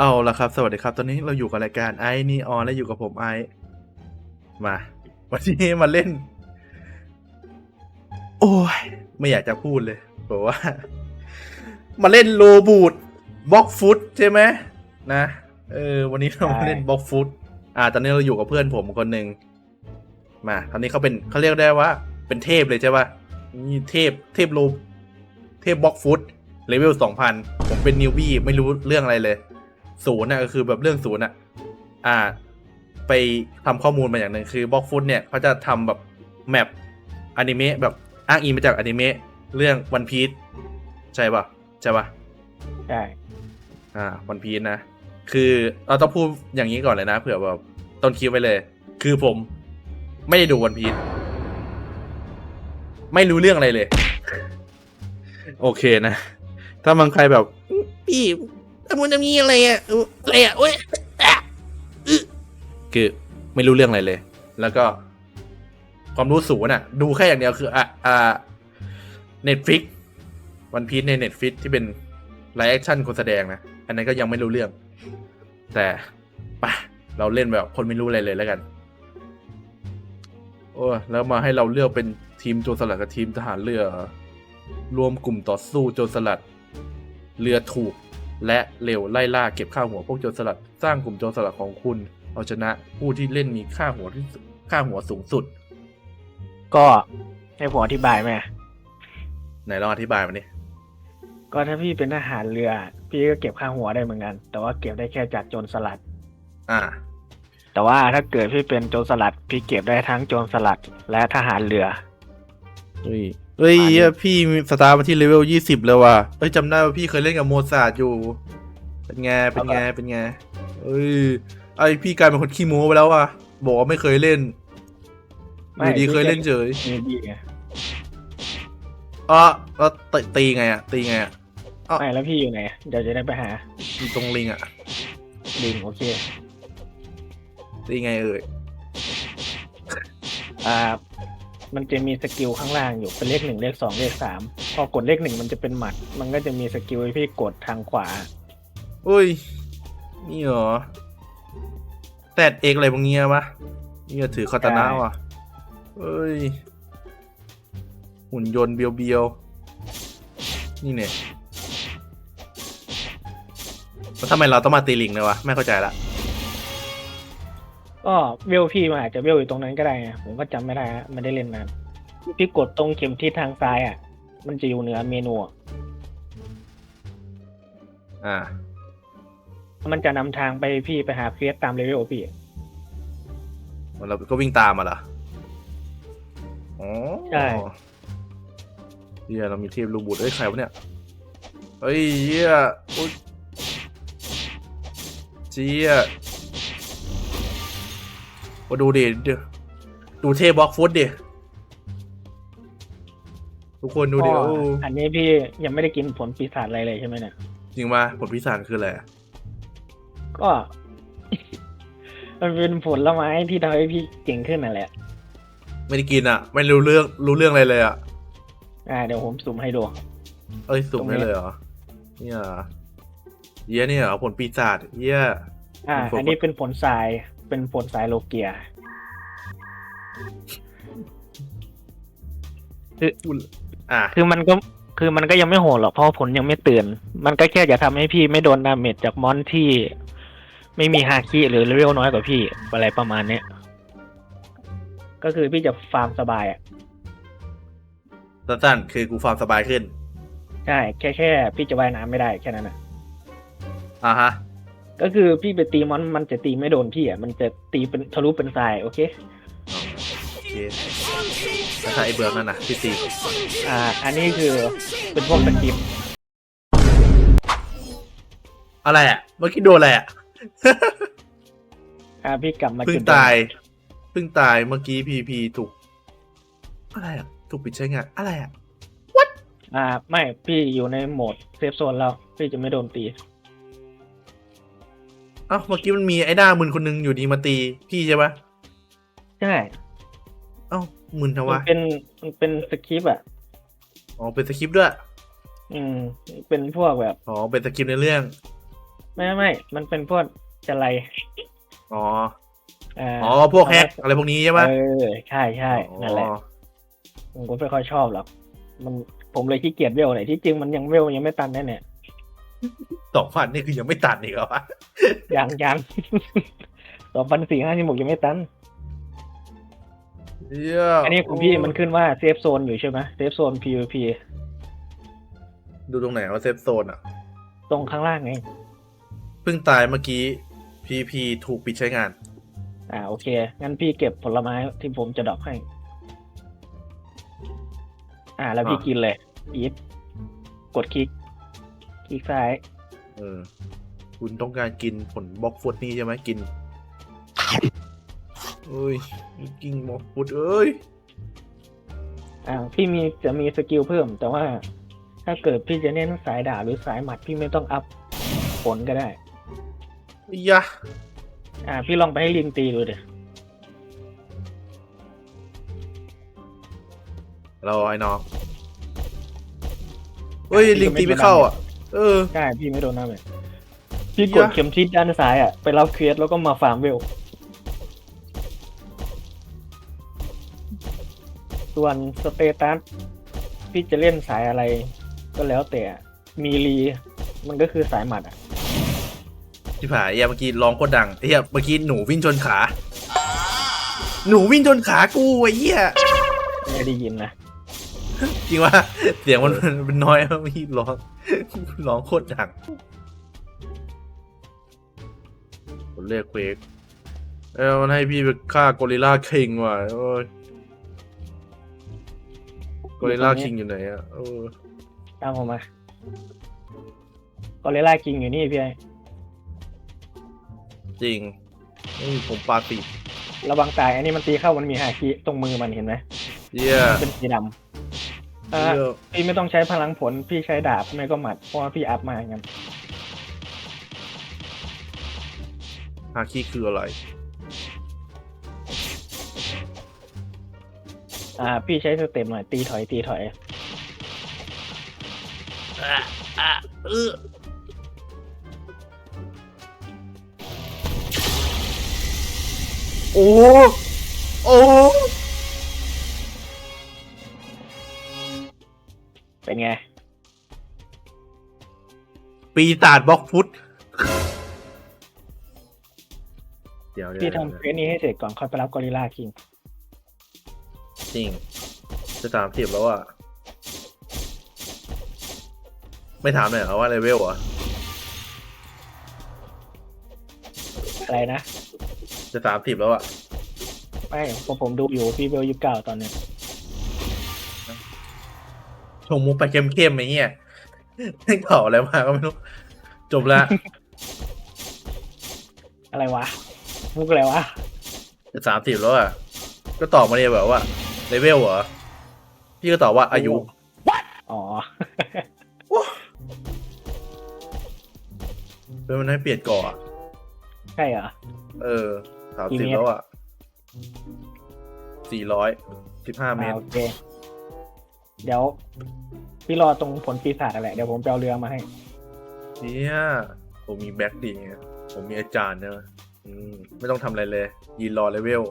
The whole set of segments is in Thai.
เอาละครับ สวัสดีครับ ตอนนี้เราอยู่กับรายการไอ้นี่ออนและอยู่กับผมไอซ์มา วันนี้มาเล่น โอ้ย ไม่อยากจะพูดเลยบอกว่า มาเล่นโลบูดบล็อกฟุตใช่ไหมนะ เออ วันนี้เรามาเล่นบล็อกฟุตอ่า ตอนนี้เราอยู่กับเพื่อนผมคนหนึ่งมาตอนนี้เขาเป็นเขาเรียกได้ว่า เป็นเทพเลยใช่ปะนี่เทพเทพโลเทพบล็อกฟุตเลเวลสองพันผมเป็นนิวบี้ไม่รู้เรื่องอะไรเลย ศูนย์น่ะก็คือแบบเรื่องศูนย์อะ อ่า ไปทำข้อมูลมาอย่างหนึ่งคือบล็อกฟุตเนี่ยเขาจะทำแบบแมปอนิเมะแบบอ้างอิงมาจากอนิเมะเรื่องวันพี e ใช่ป่ะใช่ป่ะใช่อ่าวันพี e นะ คือเราต้องพูดอย่างนี้ก่อนเลยนะเผื่อแบบต้นคลิปไว้เลย คือผมไม่ได้ดูวันพี e ไม่รู้เรื่องอะไรเลย โอเคนะ ถ้าบางใครแบบ พี่ มันจะมีอะไรอะอะไรอะโอ้ยคือไม่รู้เรื่องอะไรเลย แล้วก็ ความรู้สูงอะ ดูแค่อย่างเดียวคืออะอ่าเน็ตฟิกวันพี e ในเน็ตฟิกที่เป็นไลฟ์แอคชั่นคนแสดงนะ อันนั้นก็ยังไม่รู้เรื่อง แต่ปะเราเล่นแบบคนไม่รู้อะไรเลยแล้วกัน โอ้แล้วมาให้เราเลือกเป็นทีมโจรสลัดกับทีมทหารเรือ รวมกลุ่มต่อสู้โจรสลัด เรือถูก และเร็วไล่ล่าเก็บค่าหัวพวกโจรสลัด สร้างกลุ่มโจรสลัดของคุณ เอาชนะผู้ที่เล่นมีค่าหัวที่สุดค่าหัวสูงสุด ก็ให้ผมอธิบายไหมไหนลองอธิบายมาดิก็ถ้าพี่เป็นทหารเรือ พี่ก็เก็บค่าหัวได้เหมือนกัน แต่ว่าเก็บได้แค่จากโจรสลัด อ่า แต่ว่าถ้าเกิดพี่เป็นโจรสลัด พี่เก็บได้ทั้งโจรสลัดและทหารเรือเฮ้ย เฮ้ยอันนี้เหี้ยพี่มีสตาร์ทมาที่เลเวลยี่สิบเลยว่ะเอ้ยจำได้ว่าพี่เคยเล่นกับโมซาร์ทอยู่ เป็นไง เป็นไง เป็นไงเอ้ย ไอพี่กลายเป็นคนขี้โม้ไปแล้วว่ะ บอกว่าไม่เคยเล่นไม่อยู่ดีพี่เคยเล่นเฉยมีดีไงอ๋อแล้วตีตีไงอะ ตีไงอะอ้าวไม่แล้วพี่อยู่ไหนเดี๋ยวจะได้ไปหาอยู่ตรงลิงอะ ลิงโอเค ตีไงเอ่ย อ่า มันจะมีสกิลข้างล่างอยู่เป็นเลขหนึ่งเลขสองเลขสามพอกดเลขหนึ่งมันจะเป็นหมัด มันก็จะมีสกิลให้พี่กดทางขวา อุ้ย นี่เหรอ แตดเอกอะไรบางเงี้ยปะนี่ก็ถือคาตานะว่ะเอ้ย หุ่นยนต์เบียวๆ นี่เนี่ยแล้วทำไมเราต้องมาตีลิงเลยวะ ไม่เข้าใจละ ก็เวลพี่มันอาจจะเวลอยู่ตรงนั้นก็ได้ไงผมก็จำไม่ได้ฮะไม่ได้เล่นนานพี่กดตรงเข็มทิศทางซ้ายอะ มันจะอยู่เหนือเมนูอะอ่า มันจะนำทางไปพี่ไปหาเควสตามเลเวลพี่เราก็วิ่งตามมาเหรออ๋อใช่ เฮียเรามีเทพลูกบุตรเอ้ยใครวะเนี่ย เฮ้ยเฮียอุ๊ยเจีย มาดูดิเดี๋ยวดูเทพบล็อกฟุตดิ ทุกคนดูดิก็โอ้อันนี้พี่ยังไม่ได้กินผลปีศาจอะไรเลยใช่ไหมเนี่ย จริงมาผลพิศาจคืออะไรอะก็ มันเป็นผลไม้ที่ทำให้พี่เก่งขึ้นนั่นแหละ ไม่ได้กินอะ ไม่รู้เรื่องรู้เรื่องอะไรเลยอะ อ่าเดี๋ยวผมสุ่มให้ดู เอ้ยสุ่มตรงนี้ได้เลยเหรอ เนี่ยเหรอเยี่ยเนี่ยเหรอผลปีศาจเยี่ยอ่าเป็นผลอันนี้เป็นผลทราย เป็นผลทรายโลเกียอะคือมันก็คือมันก็ยังไม่โหดหรอกเพราะว่าผลยังไม่ตื่น มันก็แค่จะทำให้พี่ไม่โดนดาเมจจากมอนที่ ไม่มีฮาคิหรือเลเวลน้อยกว่าพี่อะไรประมาณเนี้ยก็คือพี่จะฟาร์มสบายอะสั้นๆคือกูฟาร์มสบายขึ้น ใช่แค่แค่พี่จะว่ายน้ำไม่ได้แค่นั้นนะอ่าฮะ ก็คือพี่ไปตีมอนมันจะตีไม่โดนพี่อะมันจะตีเป็นทะลุเป็นทรายโอเคโอเคแล้วถ้าไอ้เบือกนั่นนะพี่ตีอ่า อันนี้คือเป็นพวกสกิปอะไรอะเมื่อกี้โดนอะไรอะ อ่าพี่กลับมาเพิ่จุงดเดิมตายเพิ่งตายเมื่อกี้พีพีถูก อะไรอะ ถูกปิดใช้งานอะไรอะ อ่า ไม่พี่อยู่ในโหมดเซฟโซนแล้ว พี่จะไม่โดนตี เอ้าเมื่อกี้มันมีไอ้หน้ามึนคนนึงอยู่ดีมาตีพี่ใช่ปะใช่เอ้ามึนทำมัวะนเป็นมันเป็นสคริปต์อะ อ๋อเป็นสคริปต์ด้วยอืม เป็นพวกแบบ อ๋อเป็นสคริปต์ในเรื่องไม่ไม่ มันเป็นพวกจะไรอ๋ออ่าอ๋อพวกแฮกอะไรพวกนี้ใช่ไหมเออใช่ใช่นั่นแหละ อ๋อผมก็ไม่ค่อยชอบหรอก มันผมเลยขี้เกียจเวลไหนที่จริงมันยังเวลยังไม่ตันแน่เนี่ย สองพันนี่คือยังไม่ตัดอีกเหรอวะยังยังสองพันสี่ห้าสิบหกยังไม่ตัน เหี้ยอันนี้ของพี่มันขึ้นว่าเซฟโซนอยู่ใช่ไหมเซฟโซน PVP ดูตรงไหนว่าเซฟโซนอะ ตรงข้างล่างไง เพิ่งตายเมื่อกี้ PP ถูกปิดใช้งาน อ่าโอเค งั้นพี่เก็บผลไม้ที่ผมจะดรอกให้ อ่า แล้วพี่อะกินเลยอีฟกดคลิก คลิกซ้าย เออ คุณต้องการกินผลบล็อกฟุตนี่ใช่ไหมกินเอ้ยกินบล็อกฟุตเอ้ยอ่าพี่มีจะมีสกิลเพิ่ม แต่ว่า ถ้าเกิดพี่จะเน้นสายดาบหรือสายหมัดพี่ไม่ต้องอัพผลก็ได้ อียะอ่า พี่ลองไปให้ลิงตีดูเดี๋ยเราไอ้น้องเฮ้ยลิงตีไม่เข้าอะ เออ ใช่พี่ไม่โดนน้ำเลยพี่กดเหี้ยเข็มทิศด้านซ้ายอะไปรับเควสแล้วก็มาฟาร์มเวล ส่วนสเตตัสพี่จะเล่นสายอะไร ก็แล้วแต่มีรีมันก็คือสายหมัดอะที่ผ่านเฮียเมื่อกี้ร้องโคตรดังเฮียเมื่อกี้หนูวิ่งชนขา หนูวิ่งชนขากูไอ้เหี้ยไม่ได้ยินนะ จริงว่าเสียงมันมันน้อยเมื่อกี้ร้องร้องโคตรดังผมเรียกเควกเออมันให้พี่ไปฆ่ากอริลลาคิงว่ะโอ้ยกอริลลาคิงอยู่ไหนอะเออตามผมมากอริลล่าคิงอยู่นี่พี่ไอจริงนี่ผมปาติดระวังตายอันนี้มันตีเข้ามันมีหาคีตรงมือมันเห็นไหมเยี่ยเป็นสีดำ อ่าเยี่ยพี่ไม่ต้องใช้พลังผล พี่ใช้ดาบไม่ก็หมัด เพราะว่าพี่อัพมาอย่างนั้นฮาคิคืออะไร อ่า พี่ใช้สเต็ปหน่อย ตีถอย ตีถอยอะอะเออโอ้ โอ้ เป็นไง ปีศาจบล็อกฟุต เดี๋ยวเดี๋ยวพี่เดี๋ยวทำเควสนี้ให้เสร็จก่อนค่อยไปรับกอริลลาคิง จริง จะสามสิบแล้วอะ ไม่ถามเลยเหรอว่าเลเวลเหรอะอะไรนะ จะสามสิบแล้วอะ ไม่ผมผมดูอยู่พี่เวลยี่สิบเก้าตอนเนี้ย ชงมุกไปเข้มๆไอ้เหี้ยไม่เข่าอะไรมาก็ไม่รู้ จบละอะไรวะ มุกอะไรวะจะสามสิบแล้วอะ ก็ตอบมาเนี่ยแบบว่าเลเวลเหรอ พี่ก็ตอบว่าอายุ อ๋อเพื่อมันให้เปลี่ยนเก่อนอะใช่เหรอ เออสามกี่สิบเมตรแล้วอะสี่ร้อยสิบห้าเมอ่าตรโอเค เดี๋ยว พี่รอตรงผลปีศาจแหละเดี๋ยวผมไปเอาเรือมาให้ เนี่ยผมมีแบ็คดีไงผมมีอาจารย์นะอืมไม่ต้องทำอะไรเลยยืนรอเลเวล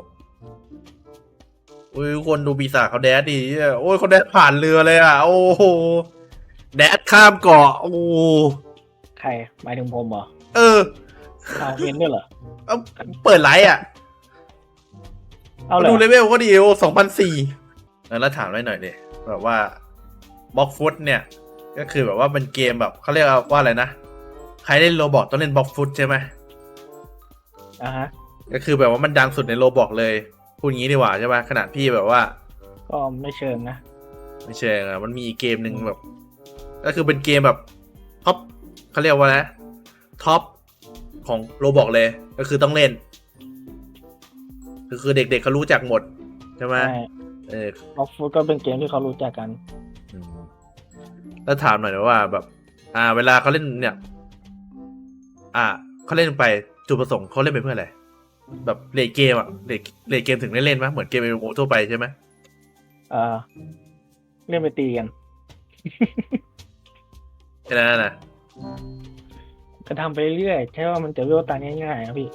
อุ้ยคนดูปีศาจเขาแดดดีอะโอ้ยเขาแดดผ่านเรือเลยอะ โอ้โหแดดข้ามเกาะ โอ้โหใครหมายถึงผมเหรอเออ เอาเห็นด้วยเหรอ เอาเปิดไลฟ์อะ เอาเลยดูเลเวลก็ดีโอสองพันสี่แล้วถามไว้หน่อยดิ แบบว่าบล็อกฟุตเนี่ย ก็คือแบบว่าเป็นเกมแบบเขาเรียกว่าอะไรนะใครเล่นโรบอกต้องเล่นบล็อกฟุตใช่ไหมอ่าฮะก็คือแบบว่ามันดังสุดในโรบอกเลยพูดงี้ดีกว่าใช่ไหมขนาดพี่แบบว่า ก็ไม่เชิงนะ ไม่ใช่อะมันมีอีกเกมหนึ่งแบบ ก็คือเป็นเกมแบบท็อปเขาเรียกว่าอะไรท็อปของโรบอกเลยก็คือต้องเล่น คือคือเด็กๆเขารู้จักหมดใช่ไหมใช่ เออบ็อกฟูดก็เป็นเกมที่เขารู้จักกันอืมแล้วถามหน่อยนะว่าแบบ อ่า เวลาเขาเล่นเนี่ย อ่าเขาเล่นไปจุดประสงค์เขาเล่นไปเพื่ออะไร แบบเลดเกมอะเลดเลดเกมถึงได้เล่นไหมเหมือนเกมเอ็มโอทั่วไปใช่ไหมเออเล่นไปตีกันแค่นั้นนะก็ทำไปเรื่อยแค่ว่ามันจะเวลตันง่ายๆครับพี่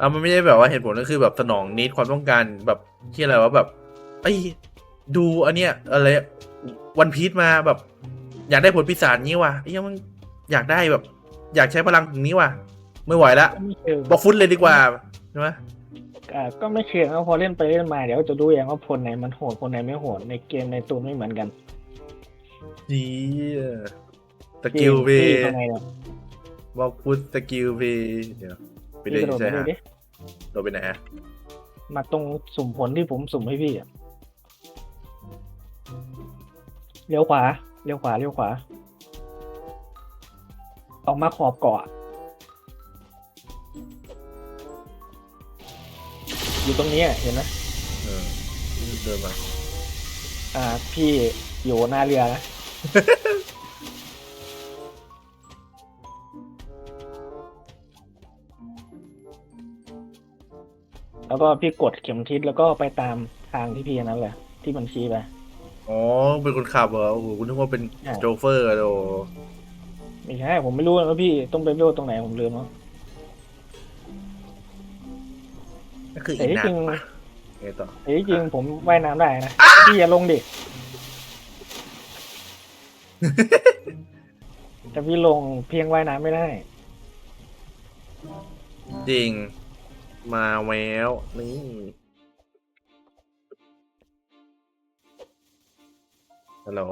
อะมันไม่ได้แบบว่าเหตุผลก็คือแบบสนองนิดความต้องการแบบที่อะไรวะแบบไอ้ยดูอันเนี้ยอะไรวันพีชมาแบบ อยากได้ผลปีศาจนี้ว่ะไอ้ยังมันอยากได้แบบ อยากใช้พลังตรงนี้ว่ะไม่ไหวละก็ไม่เชิงบอกฟุตเลยดีกว่าใช่ไหมอ่าก็ไม่เชิงก็พอเล่นไปเล่นมาเดี๋ยวจะดูเองว่าพลไหนมันโหดพลไหนไม่โหดในเกมในตัวไม่เหมือนกันดีสกิลเวพี่ทำไงเนี่ยบอกฟุตสกิลเวเดี๋ยวไปพี่เล่กนระโดดใช่ไปไหมดูดิเราไปไหนอะมาตรงสุ่มผลที่ผมสุ่มให้พี่อะ เลี้ยวขวา เลี้ยวขวา เลี้ยวขวา ออกมาขอบเกาะ อยู่ตรงนี้อะเห็นไหมเออเดินมาอ่า พี่อยู่หน้าเรือนะ แล้วก็พี่กดเข็มทิศแล้วก็ไปตามทางที่พี่อันนั้นแหละที่มันชี้ไป อ๋อ เป็นคนขับเหรอ โอ้โหคุณนึกว่าเป็นใช่โจเฟอร์โดไม่ใช่ผมไม่รู้นะพี่ต้องไปเลือกตรงไหนผมลืมแล้ว ก็คือแต่อีกที่นาจริงนไงต่อ แต่ที่จริงผมว่ายน้ำได้นะพี่อย่าลงดิ แต่พี่ลงเพียงว่ายน้ำไม่ได้ จริง มาแววนี่ ฮัลโหล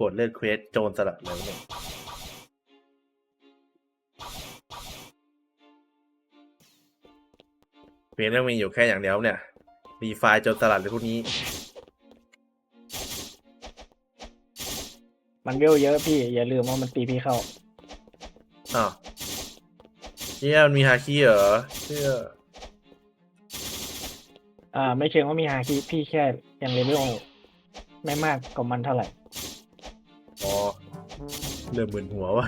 กดเล่นเควสโจรสลัดเลยเนี่ยเควสต้องมีอยู่แค่อย่างเดียวเนี่ยรีไฟล์โจรสลัดเลยพวกนี้ มันเวลเยอะพี่อย่าลืมว่ามันตีพี่เข้าอ้าวเนี่ยมันมีฮาคิเหรอเชื่ออ่า ไม่เชิงว่ามีฮาคิพี่แค่ยังเลเวล ไม่มากกว่ามันเท่าไหร่ อ๋อเริ่มมึนหัววะ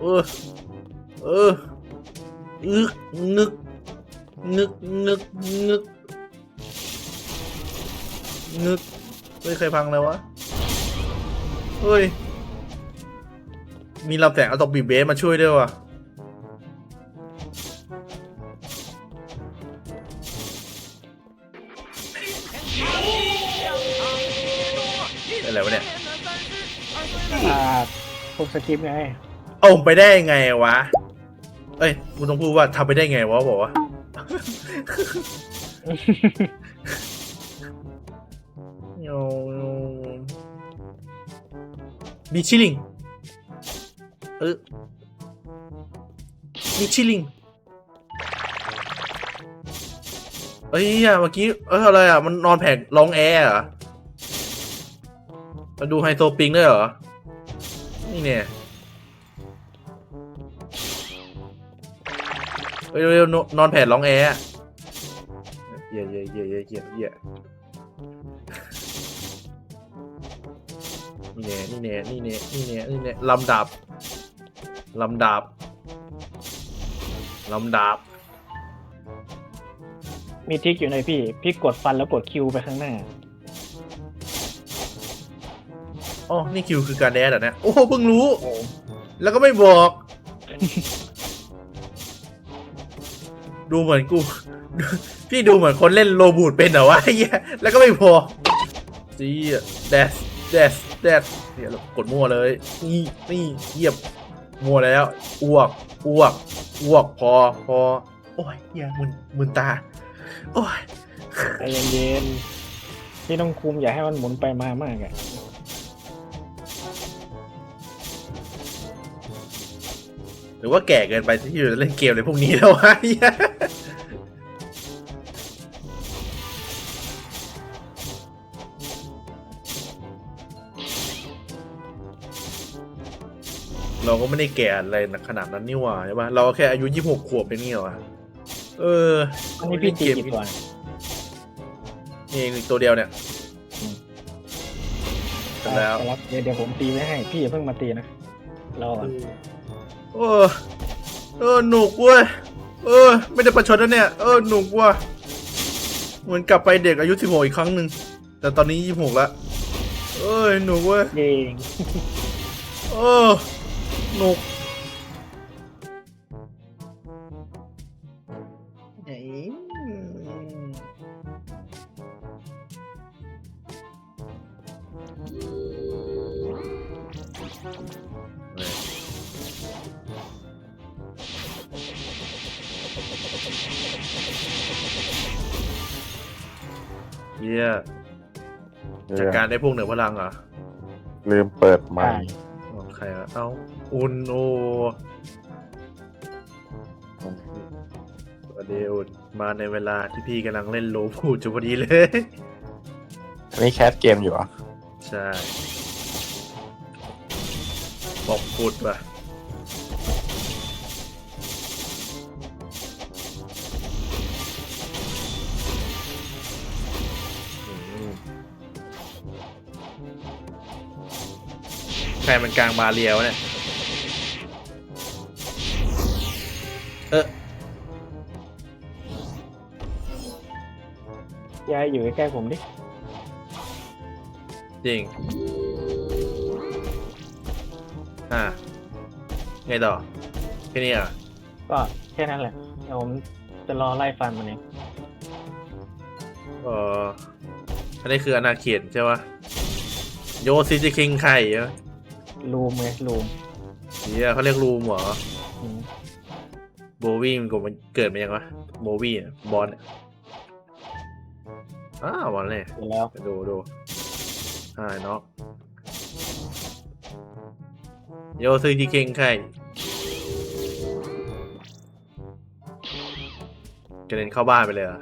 เออ เอออึกงึกงึกงึกงึกงึกเฮ้ยใครพังแล้ววะ เฮ้ย มีลำแสงอะตอมบีเบสมาช่วยด้วยวะ อะไรวะเนี่ยอ่าพวกสคริปต์ไงเอาไปได้ยังไงวะ เอ้ยมึงต้องพูดว่าทำไปได้ไงวะบอกว่าโยมีชิลิง เออมีชิลิงเอ้ยอะเมื่อกี้ เอ้ยอะไรอะ มันนอนแผงร้องแอร์เหรอ มาดูไฮโซปิงด้วยเหรอ นี่เนี่ยเฮ้ยเร็วๆนอนแผ่นร้องแอร์เหี้ยเหี้ยเหี้ยเหี้ยเหี้ยเหี้ยนี่แน่นี่แน่นี่แน่นี่แน่นี่แน่ลำดับลำดับลำดับ มีทิกอยู่ในพี่ พี่กดฟันแล้วกดคิวไปข้างหน้า อ๋อนี่คิวคือการแดนเหรอเนี่ยโอ้โหเพิ่งรู้ แล้วก็ไม่บอก ดูเหมือนกู พี่ดูเหมือนคนเล่นโรบูดเป็นเหรอวะเหี้ยแล้วก็ไม่บอจีเดสเดสเดสเดี๋ยวกดมั่วเลย นี่นี่เยียบมั่วแล้ว อ้วก อ้วก อ้วก พอ พอ โอ้ยเหี้ยมึนมึนตา โอ้ยใจเย็นๆพี่ต้องคุมอย่าให้มันหมุนไปมามากอะ รือว่าแก่เกินไปที่จะเล่นเกมอะไรพวกนี้แล้ววะเหี้ยเราก็ไม่ได้แก่อะไรขนาดนั้นนี่หว่าใช่ปะเราก็แค่อายุยี่สิบหกขวบเป็นนี่หรอวะเอออันนี้พี่ตีกี่ตัวนี่อีกตัวเดียวเนี่ยเสร็จแล้วไปรับเดี๋ยวเดี๋ยวผมตีไว้ให้ พี่อย่าเพิ่งมาตีนะรอก่อน เออเออหนุกเว้ยเออ ไม่ได้ประชดนะเนี่ยเออหนุกว่ะเหมือนกลับไปเด็กอายุสิบหกอีกครั้งหนึ่งแต่แต่ตอนนี้ยี่หกละเอ้ยหนุกเว้ยเองเออหนุการได้พวกเหนือพลังเหรอลืมเปิดไมใช่ค์อ๋อใครอะเอ้าอุนโอสวัสดีอุนมาในเวลาที่พี่กำลังเล่นโลพูดจุพอดีเลย อันนี้แคสเกมอยู่เหรอใช่ บอกพูดป่ะ ใครมันกลางมาเรียวะเนี่ยเออยายอยู่ใกล้ๆผมดิ จริง อ่าไงต่อแค่นี้อะก็แค่นั้นแหละเดี๋ยวผมจะรอไล่ฟันมันเองเอออันนี้คืออนาเขตใช่ปะโยซิจิคิงไข่เหรอ รูมไงรูมเฮียเขาเรียกรูมเหรออืมโบวี่มันก็มันเกิดมายังวะโบวี่อะบอลอะอ้าวบอลเลยเสร็จแล้วดูดูอ่าเนาะโยซิจิคิงไข่กระเด็นเข้าบ้านไปเลยเหรอะ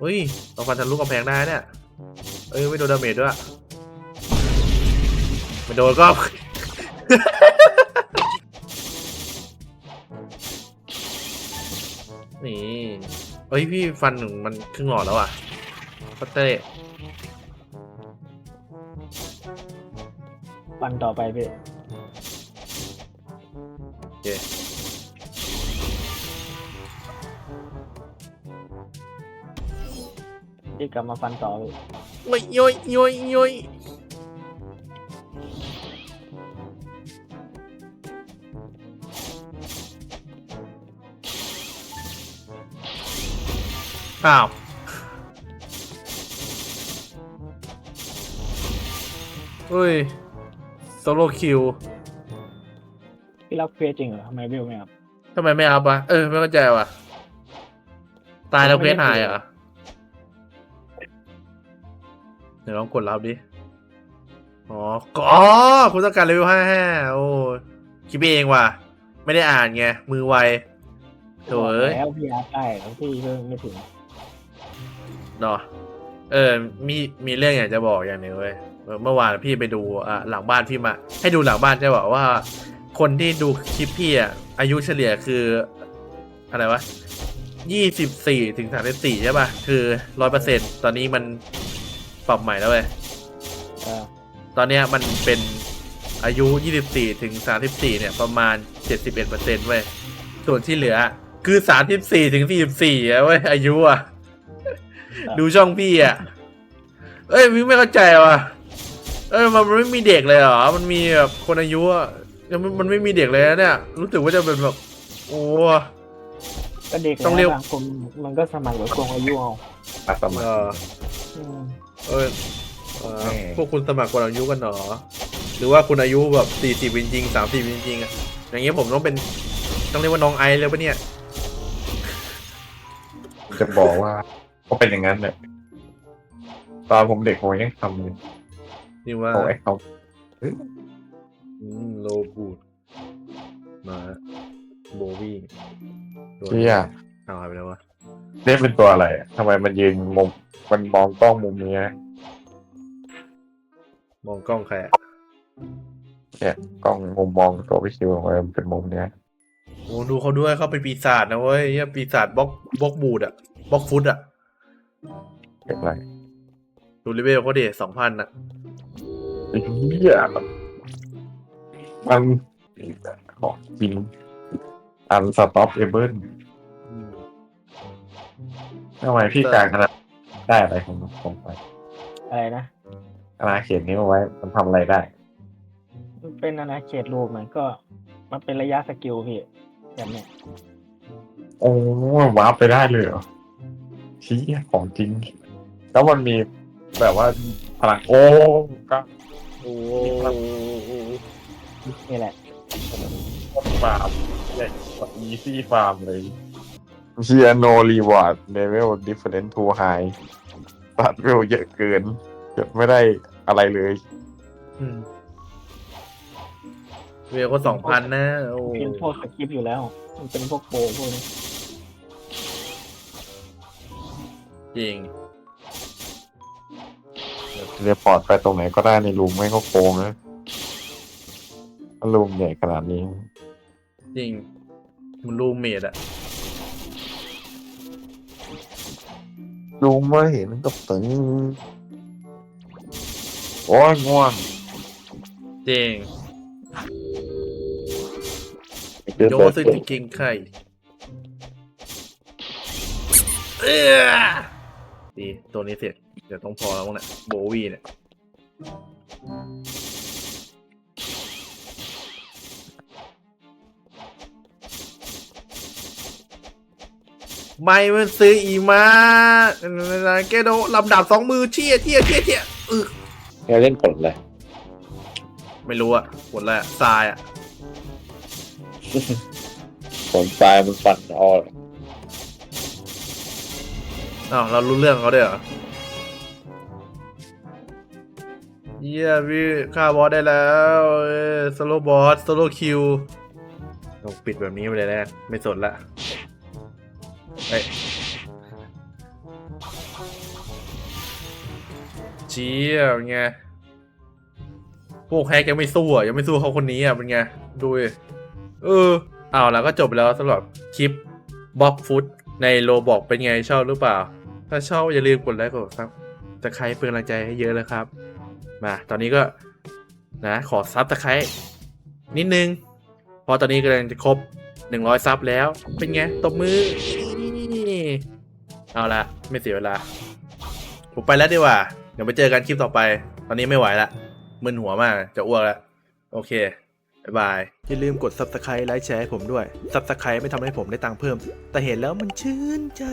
เฮ้ยต้องฟันทะลุกำแพงได้เนี่ย เอ้ยไม่โดนดาเมจด้วยไม่โดนก็ นี่เอ้ยพี่ฟันหนึ่งมันครึ่งหลอดแล้วอะพัตเต้ฟันต่อไปพี่โอเค ที่กลับมาฟันต่อพี่โอ้ยโย้ยโย้ยโย้ยอ้าว เฮ้ยโซโลคิวพี่รับเควสจริงเหรอทำไมวิวไม่อัพทำไมไม่อัพวะ เออ ไม่เข้าใจว่ะ ตายแล้วเพชรหายเหรอ ดี๋ยวลองกดรับดิ อ๋อก็อ๋อคุณต้องการเลเวลห้าห้าโอ้คิดเองว่ะ ไม่ได้อ่านไง มือไวโถ่เอ้ยแล้วพี่อัพได้แล้วพี่เพิ่งไม่ถึงเนาะเออ มี มีเรื่องอยากจะบอกอย่างหนึ่งเว้ยเออเมื่อวานพี่ไปดูอะหลังบ้านพี่มา ให้ดูหลังบ้านใช่ป่ะว่า คนที่ดูคลิปพี่อะ อายุเฉลี่ยคือ อะไรวะยี่สิบสี่ถึงสามสิบสี่ใช่ป่ะ คือร้อยเปอร์เซ็นตอนนี้มัน ปรับใหม่แล้วเว้ยเออตอนเนี้ยมันเป็นอายุ 24 ถึง 34 เนี่ย ประมาณ 71เปอร์เซ็นต์เว้ย ส่วนที่เหลือ คือ 34 ถึง 44อะเว้ย อายุอะ ดูช่องพี่อะ เอ้ยมิงไม่เข้าใจว่ะ เอ้ยมันไม่มีเด็กเลยเหรอ มันมีแบบคนอายุอะยังไม่มันไม่มีเด็กเลยนะเนี่ย รู้สึกว่าจะเป็นแบบ โอ้ ก็เด็กต้องเรียกแล้วบางคนมันก็สมัครแบบโกงอายุเอาอาสมัคเอรออืม เออเออแม่ พวกคุณสมัครคนอายุกันเหรอ หรือว่าคุณอายุแบบสี่สิบจริงๆสามสิบจริงๆอะอย่างเงี้ยผมต้องเป็นต้องเรียกว่าน้องไอซ์เลยปะเนี่ย จะบอกว่าก็เป็นอย่างนั้นเนี่ยตอนผมเด็กผมยังทำเลยนี่ว่าของไอ้เขาอืมโลบูดมาโบวี่โดนเชี่ยเอาหายไปแล้ววะ นี่เป็นตัวอะไรอะทำไมมันยืนมุมมันมองกล้องมุมนี้นะมองกล้องใครอะเนี่ยกล้องมุมมองตัวพี่คิวของมันเป็นมุมเนี้ยโอ้ดูเขาด้วยเขาเป็นปีศาจนะเว้ยเหี้ยปีศาจบล็อกบล็อกบูดอะบล็อกฟุตอะเป็นไรดูเลเวลเขาดิสองพันอะเฮียมันของจริงอันสต็อปเอเบิลอืม ทำไมพี่กลางขนาดได้อะไรของผมไปอะไรนะอาณาเขตนี้มาไว้มันทำอะไรได้มันเป็นอาณาเขตรูปมันก็ มันเป็นระยะสกิลพี่แบบเนี้ยโอ้วาร์ปไปได้เลยเหรอชี้ยของจริง แล้วมันมีแบบว่าพลังโอ้ก็โอ้นี่แหละฟาร์มใหญ่กว่าอีซี่ฟาร์มเลย เชียโนรีวอร์ดเลเวลดิฟเฟอเรนต์ทูไฮตัดเวลเยอะเกินเกิดไม่ได้อะไรเลย อืมเวลก็สองพันนะโอ้เป็นพวกสกิปอยู่แล้ว มันเป็นพวกโปรพวกนี้จริง เรียพอร์ตไปตรงไหนก็ได้ในรูมไม่ก็โกงนะถ้ารูมใหญ่ขนาดนี้ จริง มันรูมเมดอะ รูมไม่เห็นกับตึงโอ้ยง่วงจริงโยซึจิเก่งไข่เอ้อดีตัวนี้เสร็จ เดี๋ยวต้องพอแล้วมั้งเนี่ยโบวีเนี่ย ไม่มันซื้ออีมาแกโดลำดับสองมือเชี่ยเชี่ยเชี่ยเชี่ยเออเราเล่นกดเลยไม่รู้อะกดแล้วทรายอะผลปลายมันฟันออกอ้าวเรารู้เรื่องเขาด้วยเหรอเยี่ยพี่ฆ่าบอสได้แล้วโซโลบอสโซโลคิวต้องปิดแบบนี้ไปเลยแล้วกันไม่สนละ เฮ้ยเจี๊ยบไงพวกแฮกยังไม่สู้อะยังไม่สู้เขาคนนี้อะเป็นไงดูเออเอาแล้วก็จบไปแล้วสำหรับคลิปบล็อกฟุตในโลบอกเป็นไงชอบหรือเปล่า ถ้าชอบอย่าลืมกดไลค์กดซับตะไคร้เป็นกำลังใจให้เยอะเลยครับ มาตอนนี้ก็นะขอซับตะไคร้นิดนึงเพราะตอนนี้กำลังจะครบ 100 ซับแล้ว เป็นไงตบมือ เอาละไม่เสียเวลา ผมไปแล้วดีกว่า เดี๋ยวไปเจอกันคลิปต่อไป ตอนนี้ไม่ไหวละมึนหัวมาก จะอ้วกแล้วโอเคบ๊ายบาย อย่าลืมกด subscribe ไลค์แชร์ให้ผมด้วย subscribe ไม่ทำให้ผมได้ตังค์เพิ่ม แต่เห็นแล้วมันชื่นใจ